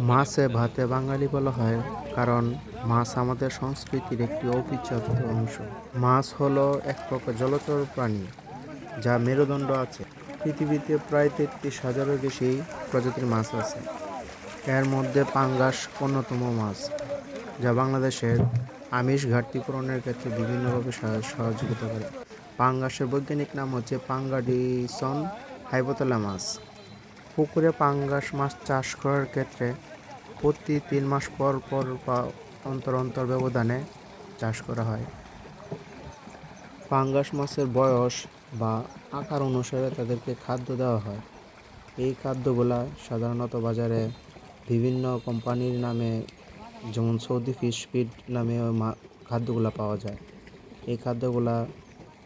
মাছে ভাতে বাঙালি বলা হয়, কারণ মাছ আমাদের সংস্কৃতির একটি অবিচ্ছেদ্য অংশ। মাছ হলো এক প্রকার জলচর প্রাণী, যা মেরুদণ্ড আছে। পৃথিবীতে প্রায় তেত্রিশ হাজারের বেশি প্রজাতির মাছ আছে। এর মধ্যে পাঙ্গাস অন্যতম মাছ, যা বাংলাদেশের আমিষ ঘাটতি পূরণের ক্ষেত্রে বিভিন্নভাবে সহ- সহযোগিতা করে। পাঙ্গাসের বৈজ্ঞানিক নাম হচ্ছে পাঙ্গাডিসন হাইপোথ্যালামাস পুকুরে পাঙ্গাস মাছ চাষ করার ক্ষেত্রে প্রতি তিন মাস পর পর বা অন্তর অন্তর ব্যবধানে চাষ করা হয়। পাঙ্গাস মাছের বয়স বা আকার অনুসারে তাদেরকে খাদ্য দেওয়া হয়। এই খাদ্যগুলা সাধারণত বাজারে বিভিন্ন কোম্পানির নামে, যেমন সৌদি ফিশ ফিড নামে খাদ্যগুলা পাওয়া যায়। এই খাদ্যগুলা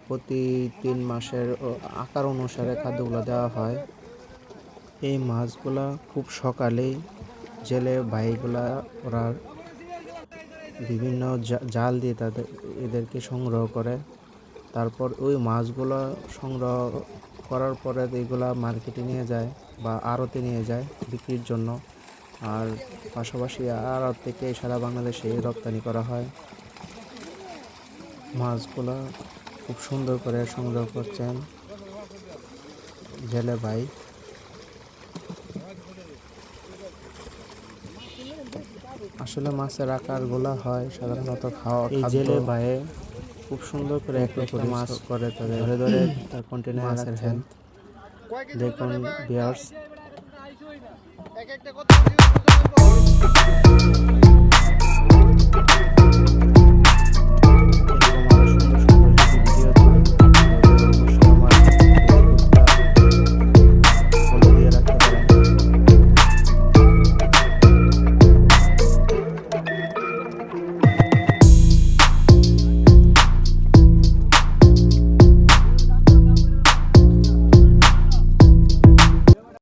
প্রতি তিন মাসের আকার অনুসারে খাদ্যগুলো দেওয়া হয়। এই মাছগুলা খুব সকালেই জেলে ভাইগুলা ওরা বিভিন্ন জাল দিয়ে তাদের, এদেরকে সংগ্রহ করে। তারপর ওই মাছগুলো সংগ্রহ করার পরে এগুলা মার্কেটে নিয়ে যায় বা আড়তে নিয়ে যায় বিক্রির জন্য। আর পাশাপাশি আড়ত থেকে সারা বাংলাদেশে রপ্তানি করা হয়। মাছগুলা খুব সুন্দর করে সংগ্রহ করছেন জেলে ভাই আসলে মাছের আকার গোলা হয় সাধারণত খাওয়া এই জেলে ভাইয়ে খুব সুন্দর করে একটা একটা মাছ করে তাদের ধরে ধরে তার কন্টেনার হেলথ দেখুন বিয়ার্স এক একটা কথা